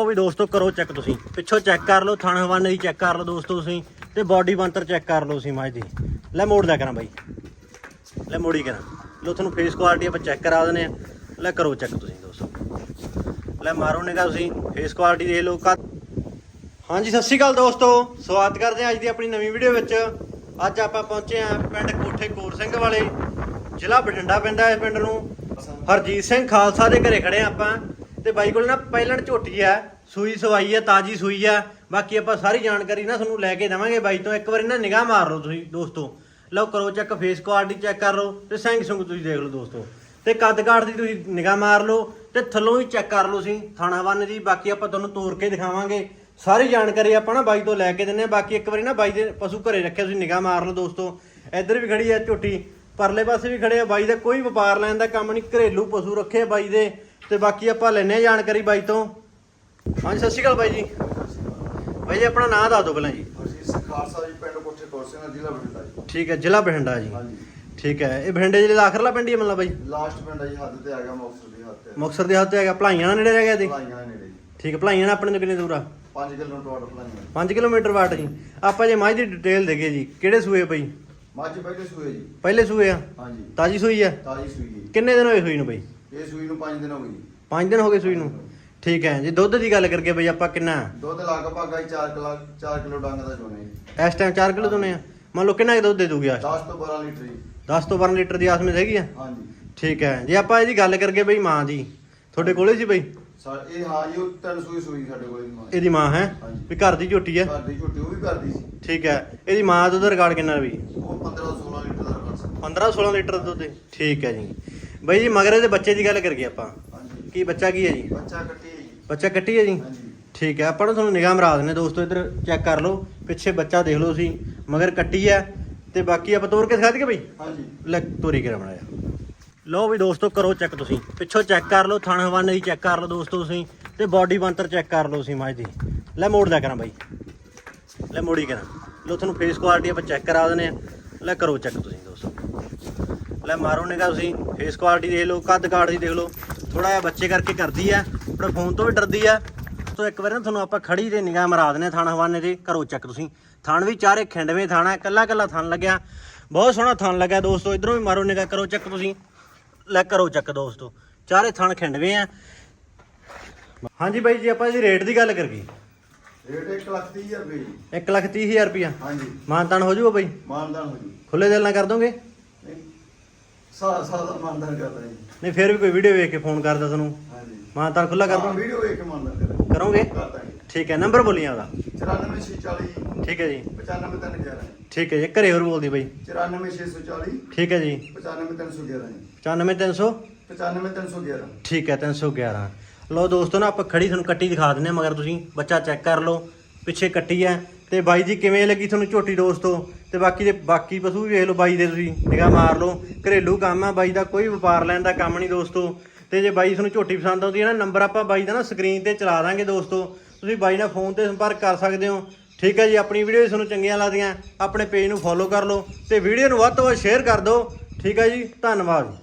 ਉਹ ਵੀ ਦੋਸਤੋ ਕਰੋ ਚੈੱਕ ਤੁਸੀਂ। ਪਿੱਛੋਂ ਚੈੱਕ ਕਰ ਲਓ, ਥਣ ਹਵਾਨੇ ਦੀ ਚੈੱਕ ਕਰ ਲਓ ਦੋਸਤੋ ਤੁਸੀਂ ਤੇ ਬਾਡੀ ਬੰਤਰ ਚੈੱਕ ਕਰ ਲਓ ਤੁਸੀਂ ਮੱਝ ਦੀ ਲੈ ਮੋੜ ਦਿਆ ਕਰਾਂ ਬਾਈ। ਲੈ ਮੋੜੀ ਕਰਾਂ। ਲੋ ਤੁਹਾਨੂੰ ਫੇਸ ਕੁਆਲਿਟੀ ਆਪਾਂ ਚੈੱਕ ਕਰਾ ਦਿੰਦੇ ਆ ਲੈ ਕਰੋ ਚੈੱਕ ਤੁਸੀਂ ਦੋਸਤੋ। ਲੈ ਮਾਰੋ ਨਿਗਾ ਤੁਸੀਂ ਫੇਸ ਕੁਆਲਿਟੀ ਦੇਖ ਲਓ ਹਾਂਜੀ, ਸਤਿ ਸ਼੍ਰੀ ਅਕਾਲ ਦੋਸਤੋ। ਸਵਾਗਤ ਕਰਦੇ ਹਾਂ ਅੱਜ ਦੀ ਆਪਣੀ ਨਵੀਂ ਵੀਡੀਓ ਵਿੱਚ। ਅੱਜ ਆਪਾਂ ਪਹੁੰਚੇ ਹਾਂ ਪਿੰਡ ਕੋਠੇ ਕੋਰ ਸਿੰਘ ਵਾਲੇ। ਜ਼ਿਲ੍ਹਾ ਬਠਿੰਡਾ ਪੈਂਦਾ ਹੈ ਪਿੰਡ ਨੂੰ। ਹਰਜੀਤ ਸਿੰਘ ਖਾਲਸਾ ਦੇ ਘਰੇ ਖੜੇ ਹਾਂ ਆਪਾਂ। ਤੇ ਬਾਈ ਕੋਲ ਨਾ ਪਹਿਲਣ ਝੋਟੀ ਆ, ਸੂਈ ਸਵਾਈ ਆ, ਤਾਜੀ ਸੂਈ ਆ। ਬਾਕੀ ਆਪਾਂ ਸਾਰੀ ਜਾਣਕਾਰੀ ਨਾ ਤੁਹਾਨੂੰ ਲੈ ਕੇ ਦੇਵਾਂਗੇ ਬਾਈ ਤੋਂ। ਇੱਕ ਵਾਰੀ ਨਾ ਨਿਗਾਹ ਮਾਰ ਲਓ ਤੁਸੀਂ ਦੋਸਤੋ। ਲਓ ਕਰੋ ਚੈੱਕ ਫੇਸ ਕੁਆਲਿਟੀ ਚੈੱਕ ਕਰ ਲਓ ਤੇ ਸਿੰਘ ਸੁੰਗ ਤੁਸੀਂ ਦੇਖ ਲਓ ਦੋਸਤੋ। ਤੇ ਕੱਦ ਕਾਠ ਦੀ ਤੁਸੀਂ ਨਿਗਾਹ ਮਾਰ ਲਓ ਤੇ ਥੱਲੋਂ ਹੀ ਚੈੱਕ ਕਰ ਲਓ ਤੁਸੀਂ, ਥਾਣਾ ਵੰਨ ਦੀ। ਬਾਕੀ ਆਪਾਂ ਤੁਹਾਨੂੰ ਤੋੜ ਕੇ ਦਿਖਾਵਾਂਗੇ। ਸਾਰੀ ਜਾਣਕਾਰੀ ਆਪਾਂ ਨਾ ਬਾਈ ਤੋਂ ਲੈ ਕੇ ਦਿੰਨੇ ਆ ਬਾਕੀ ਇੱਕ ਵਾਰੀ ਨਾ ਬਾਈ ਦੇ ਪਸ਼ੂ ਘਰੇ ਰੱਖਿਆ, ਤੁਸੀਂ ਨਿਗਾਹ ਮਾਰ ਲਓ ਦੋਸਤੋ। ਇੱਧਰ ਵੀ ਖੜੀ ਆ ਝੋਟੀ, ਪਰਲੇ ਪਾਸੇ ਵੀ ਖੜੇ ਆ। ਬਾਈ ਦਾ ਕੋਈ ਵਪਾਰ ਲੈਣ ਦਾ ਕੰਮ ਨਹੀਂ, ਘਰੇਲੂ ਪਸ਼ੂ ਰੱਖੇ ਬਾਈ ਦੇ। ਤੇ ਬਾਕੀ ਆਪਾਂ ਲੈਨੇ ਆ ਜਾਣਕਾਰੀ ਬਾਈ ਤੋਂ। ਹਾਂਜੀ ਸਤਿ ਸ਼੍ਰੀ ਅਕਾਲ ਬਾਈ ਜੀ। ਬਾਈ ਜੀ ਆਪਣਾ ਨਾਮ ਦੱਸ ਦਿਓ ਪਹਿਲਾਂ ਜੀ। ਅਸੀਂ ਖਾਲਸਾ ਜੀ ਪਿੰਡ ਕੋਠੇ ਕੋਰਸੇ ਨਾਲ ਜ਼ਿਲ੍ਹਾ ਬਠਿੰਡਾ ਜੀ। ਠੀਕ ਹੈ ਜ਼ਿਲ੍ਹਾ ਬਠਿੰਡਾ ਜੀ। ਹਾਂਜੀ। ਠੀਕ ਹੈ ਇਹ ਬਠਿੰਡੇ ਜ਼ਿਲ੍ਹੇ ਦਾ ਆਖਰਲਾ ਪਿੰਡ ਹੀ ਹੈ ਮਤਲਬ ਬਾਈ? ਲਾਸਟ ਪਿੰਡ ਆ ਜੀ ਹੱਦ ਤੇ ਆ ਗਿਆ ਮੁਕਤਸਰ ਦੀ ਹੱਦ ਤੇ। ਮੁਕਤਸਰ ਦੇ ਹੱਥ ਤੇ ਹੈਗਾ ਭਲਾਈਆਂ ਨਾਲ ਨੇੜੇ ਰਹਿ ਗਿਆ ਤੇ? ਭਲਾਈਆਂ ਦੇ ਨੇੜੇ ਜੀ। ਠੀਕ ਹੈ ਭਲਾਈਆਂ ਨਾਲ ਆਪਣੇ ਤੋਂ ਕਿੰਨੀ ਦੂਰ ਆ? 5 ਕਿਲੋਮੀਟਰ ਵਾਟ ਭਲਾਈਆਂ 5 ਕਿਲੋਮੀਟਰ ਵਾਟ ਜੀ। ਆਪਾਂ ਜੇ ਮੱਝ ਦੀ ਡਿਟੇਲ ਦੇਖੀਏ ਜੀ ਕਿਹੜੇ ਸੂਏ ਬਈ? ਮੱਝ ਪਹਿਲੇ ਸੂਏ ਜੀ। ਪਹਿਲੇ ਸੂਏ ਆ? ਹਾਂਜੀ। ਤਾਜੀ ਸੂਈ ਆ? ਤਾਜੀ ਸੂਈ ਜੀ। ਕਿੰਨੇ ਦਿਨ ਹੋਏ ਸੂਈ ਨੂੰ ਬਈ? ਇਹ ਸੂਈ ਨੂੰ 5 ਦਿਨ ਹੋ ਗਏ ਜੀ। 5 ਦਿਨ ਹੋ ਗਏ ਸੂਈ ਨੂੰ? ਠੀਕ ਹੈ ਜੀ। ਦੁੱਧ ਦੀ ਗੱਲ ਕਰਕੇ ਬਈ ਆਪਾਂ ਕਿੰਨਾ? ਦੁੱਧ ਲਗਭਗ ਆਈ 4 ਕਿਲੋ 4 ਕਿਲੋ ਡੰਗ ਦਾ ਚੋਣੇ ਜੀ। ਇਸ ਟਾਈਮ 4 ਕਿਲੋ ਦੋਨੇ ਆ? ਮੰਨ ਲਓ ਕਿੰਨਾ ਦੁੱਧ ਦੇ ਦੂਗੀ ਆ 10 ਤੋਂ 12 ਲੀਟਰ ਜੀ। 10 ਤੋਂ 12 ਲੀਟਰ ਦੀ ਆਸਮੇਂ ਹੈਗੀ ਆ? ਹਾਂਜੀ। ਠੀਕ ਹੈ। ਜੇ ਆਪਾਂ ਇਹਦੀ ਗੱਲ ਕਰਕੇ ਬਈ ਮਾਂ ਦੀ ਤੁਹਾਡੇ ਕੋਲੇ ਸੀ ਬਈ? ਸਾ ਇਹ ਹਾਂ ਜੀ ਉਹ ਤਿੰਨ ਸੂਈ ਸੂਈ ਸਾਡੇ ਕੋਲ ਜੀ ਮਾਂ ਇਹਦੀ ਮਾਂ ਹੈ। ਵੀ ਘਰ ਦੀ ਝੋਟੀ ਆ ਘਰ ਦੀ ਛੋਟੀ ਉਹ ਵੀ ਕਰਦੀ ਸੀ। ਠੀਕ ਹੈ। ਇਹਦੀ ਮਾਂ ਦਾ ਦੁੱਧ ਰਿਕਾਰਡ ਕਿੰਨਾ ਬਈ? ਉਹ 15 16 ਲੀਟਰ ਦਾ ਕਰ ਸਕਦਾ 15 16 ਲੀਟਰ ਦੁੱਧ ਦੇ ਠੀਕ ਹੈ ਜੀ। ਬਈ ਜੀ ਮਗਰ ਇਹਦੇ ਬੱਚੇ ਦੀ ਗੱਲ ਕਰੀਏ ਆਪਾਂ। ਹਾਂਜੀ। ਕੀ ਬੱਚਾ ਕੀ ਹੈ ਜੀ? ਬੱਚਾ ਕੱਟੀ ਜੀ। ਬੱਚਾ ਕੱਟੀ ਹੈ ਜੀ? ਹਾਂਜੀ। ਠੀਕ ਹੈ ਆਪਾਂ ਨੂੰ ਤੁਹਾਨੂੰ ਨਿਗਾਹ ਮਰਾ ਦਿੰਦੇ ਦੋਸਤੋ ਇੱਧਰ ਚੈੱਕ ਕਰ ਲਓ ਪਿੱਛੇ ਬੱਚਾ ਦੇਖ ਲਓ ਤੁਸੀਂ ਮਗਰ ਕੱਟੀ ਹੈ ਤੇ ਬਾਕੀ ਆਪਾਂ ਤੋਰ ਕੇ ਦਿਖਾ ਦਈਏ ਬਈ? ਹਾਂਜੀ। ਲੈ ਤੋਰੀ ਕੇ ਬਣਾਇਆ ਲਓ ਵੀ ਦੋਸਤੋ ਕਰੋ ਚੈੱਕ ਤੁਸੀਂ। ਪਿੱਛੋਂ ਚੈੱਕ ਕਰ ਲਓ ਥਣ ਹਵਾਨੇ ਦੀ ਚੈੱਕ ਕਰ ਲਓ ਦੋਸਤੋ ਤੁਸੀਂ ਤੇ ਬਾਡੀ ਬੰਤਰ ਚੈੱਕ ਕਰ ਲਓ ਤੁਸੀਂ ਮੱਝ ਦੀ। ਲੈ ਮੋੜ ਦਿਆ ਕਰਾਂ ਬਾਈ। ਲੈ ਮੋੜੀ ਕਰਾਂ। ਲਓ ਤੁਹਾਨੂੰ ਫੇਸ ਕੁਆਲਿਟੀ ਆਪਾਂ ਚੈੱਕ ਕਰਾ ਦਿੰਦੇ ਆ ਲੈ ਕਰੋ ਚੈੱਕ ਤੁਸੀਂ ਲੈ ਮਾਰੋ ਨਿਗਾ ਤੁਸੀਂ। ਫੇਸ ਕੁਆਲਿਟੀ ਦੇਖ ਲਓ ਕੱਦ ਕਾਠ ਦੀ ਦੇਖ ਲਓ। ਥੋੜਾ ਜਿਹਾ ਬੱਚੇ ਕਰਕੇ ਕਰਦੀ ਆ ਆਪਣੇ ਫੋਨ ਤੋਂ ਵੀ ਡਰਦੀ ਆ। ਸੋ ਇੱਕ ਵਾਰ ਨਾ ਤੁਹਾਨੂੰ ਆਪਾਂ ਖੜੀ ਤੇ ਨਿਗਾਹ ਮਰਾ ਆ ਥਣ ਹਵਾਨੇ ਤੇ ਕਰੋ ਚੈੱਕ ਤੁਸੀਂ। ਥਣ ਵੀ ਚਾਰੇ ਖਿੰਡਵੇਂ ਥਾਣਾ ਕੱਲਾ ਕੱਲਾ ਥਣ ਲੱਗਿਆ। ਬਹੁਤ ਸੋਹਣਾ ਥਣ ਲੱਗਿਆ ਦੋਸਤੋ ਇਧਰੋਂ ਵੀ ਮਾਰੋ ਨਿਗਾਹ ਕਰੋ ਚੈੱਕ ਤੁਸੀਂ। ਲੈ ਕਰੋ ਚੱਕ ਦੋਸਤੋ ਚਾਰੇ ਥਣ ਖਿੰਡਵੇਂ ਆ। ਹਾਂਜੀ ਬਾਈ ਜੀ ਆਪਾਂ ਇਹਦੀ ਰੇਟ ਦੀ ਗੱਲ ਕਰੀਏ। ਰੇਟ 1 ਲੱਖ 30 ਹਜ਼ਾਰ ਰੁਪਏ ਜੀ। 1 ਲੱਖ ਤੀਹ ਹਜ਼ਾਰ ਰੁਪਿਆ ਹਾਂਜੀ। ਮਾਨਤਾਨ ਹੋ ਜਾਊਗਾ ਬਾਈ? ਮਾਨਦਾਨ ਹੋ ਜੀ। ਖੁੱਲੇ ਦਿਲ ਨਾਲ ਕਰ ਦੋਗੇ? ਸਾਰਾ ਸਾਰਾ ਮਾਨਦਾਨ ਕਰਦਾ ਜੀ ਨਹੀਂ ਫਿਰ ਵੀ ਕੋਈ ਵੀਡੀਓ ਵੇਖ ਕੇ ਫੋਨ ਕਰਦਾ ਤੁਹਾਨੂੰ ਹਾਂਜੀ। ਮਾਨਤਾਨ ਖੁੱਲਾ ਕਰ ਆਪਾਂ ਦੋ ਵੀਡੀਓ ਵੇਖ ਕੇ ਕਰਾਂਗੇ ਕਰੋਗੇ? ਕਰਦਾ ਜੀ ਠੀਕ ਹੈ ਨੰਬਰ ਬੋਲੀਆਂ ਉਹਦਾ। 94640 ਠੀਕ ਹੈ ਜੀ। 95311 ਠੀਕ ਹੈ ਜੀ ਘਰੇ ਹੋਰ ਬੋਲਦੀ ਬਾਈ। 94640 ਠੀਕ ਹੈ ਜੀ। 95311 95300 95311 ਠੀਕ ਹੈ 311 ਲਓ ਦੋਸਤੋ ਨਾ ਆਪਾਂ ਖੜੀ ਤੁਹਾਨੂੰ ਕੱਟੀ ਦਿਖਾ ਦਿੰਦੇ ਹਾਂ ਮਗਰ ਤੁਸੀਂ ਬੱਚਾ ਚੈੱਕ ਕਰ ਲਓ। ਪਿੱਛੇ ਕੱਟੀ ਹੈ। ਤੇ ਬਾਈ ਜੀ ਕਿਵੇਂ ਲੱਗੀ ਤੁਹਾਨੂੰ ਝੋਟੀ ਦੋਸਤੋ? ਤੇ ਬਾਕੀ ਦੇ ਬਾਕੀ ਪਸ਼ੂ ਵੀ ਵੇਖ ਲਓ ਬਾਈ ਦੇ ਤੁਸੀਂ, ਨਿਗਾਹ ਮਾਰ ਲਓ। ਘਰੇਲੂ ਕੰਮ ਆ, ਬਾਈ ਦਾ ਕੋਈ ਵਪਾਰ ਲੈਣ ਦਾ ਕੰਮ ਨਹੀਂ ਦੋਸਤੋ। ਤੇ ਜੇ ਬਾਈ ਤੁਹਾਨੂੰ ਝੋਟੀ ਪਸੰਦ ਆਉਂਦੀ ਹੈ ਨਾ ਨੰਬਰ ਆਪਾਂ ਬਾਈ ਦਾ ਨਾ ਸਕਰੀਨ ਤੇ ਚਲਾ ਦਾਂਗੇ ਦੋਸਤੋ। ਤੁਸੀਂ ਬਾਈ ਨਾਲ ਫੋਨ ਤੇ ਸੰਪਰਕ ਕਰ ਸਕਦੇ ਹੋ। ਠੀਕ ਹੈ ਜੀ, ਆਪਣੀ ਵੀਡੀਓ ਤੁਹਾਨੂੰ ਚੰਗੀਆਂ ਲੱਗਦੀਆਂ। ਆਪਣੇ ਪੇਜ ਨੂੰ ਫੋਲੋ ਕਰ ਲਓ ਤੇ ਵੀਡੀਓ ਨੂੰ ਵੱਧ ਤੋਂ ਵੱਧ ਸ਼ੇਅਰ ਕਰ ਦਿਓ। ਠੀਕ ਹੈ ਜੀ, ਧੰਨਵਾਦ।